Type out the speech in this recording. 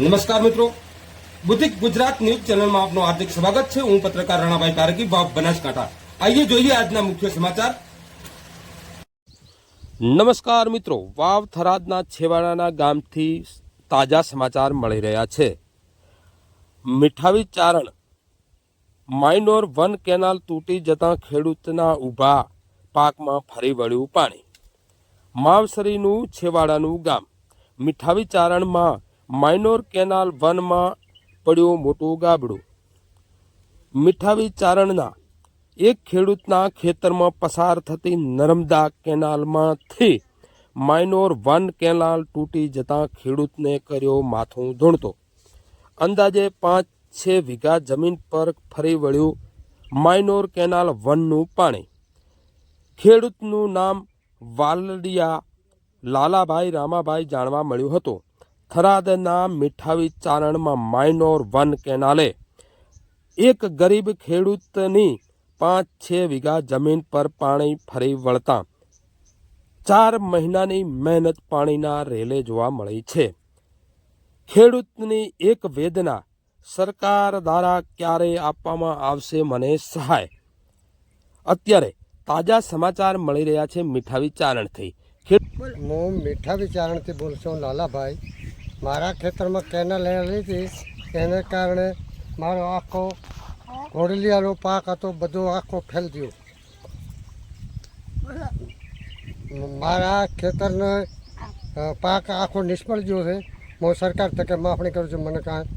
નમસ્કાર મિત્રો. બુદ્ધિક ગુજરાત ન્યૂઝ ચેનલમાં આપનું હાર્દિક સ્વાગત છે. હું પત્રકાર રાણાભાઈ તારકી વાવ બનાસકાંઠા. આઈએ જોઈએ આજના મુખ્ય સમાચાર. નમસ્કાર મિત્રો. વાવ થરાદના છેવાડાના ગામથી તાજા સમાચાર મળી રહ્યા છે. Mithavi Charan, minor one canal તૂટી જતાં ખેડૂતના ઊભા પાકમાં ફરી વળ્યું પાણી. માવસરીનું છેવાડાનું ગામ. મીઠાવી ચારણમાં માઇનોર કેનાલ વનમાં પડ્યું મોટું ગાબડું. મીઠાવી ચારણના એક ખેડૂતના ખેતરમાં પસાર થતી નર્મદા કેનાલમાંથી માઇનોર વન કેનાલ તૂટી જતાં ખેડૂતને કર્યો માથું ધૂણતો. અંદાજે પાંચ છ વીઘા જમીન પર ફરી વળ્યું માઇનોર કેનાલ વનનું પાણી. ખેડૂતનું નામ વાલડિયા લાલાભાઈ રામાભાઈ જાણવા મળ્યું હતું. થરાદના મીઠાવી ચારણમાં માઇનોર વન કેનાલે એક ગરીબ ખેડૂતની પાંચ છ વીઘા જમીન પર પાણી ફરી વળતા ચાર મહિનાની મહેનત પાણીના રેલે જોવા મળી છે. ખેડૂતની એક વેદના, સરકાર દ્વારા ક્યારે આપવામાં આવશે મને સહાય? અત્યારે તાજા સમાચાર મળી રહ્યા છે મીઠાવી ચારણથી. હું મીઠાવી ચારણથી બોલું છું, લાલાભાઈ. મારા ખેતરમાં કેનાલ લેલી હતી. એને કારણે મારો આખો ઘોડલિયાનો પાક હતો, બધો આખો ફેલ ગયો. મારા ખેતરનો પાક આખો નિષ્ફળ ગયો છે. હું સરકાર તકે માફણી કરું છું. મને કાંઈ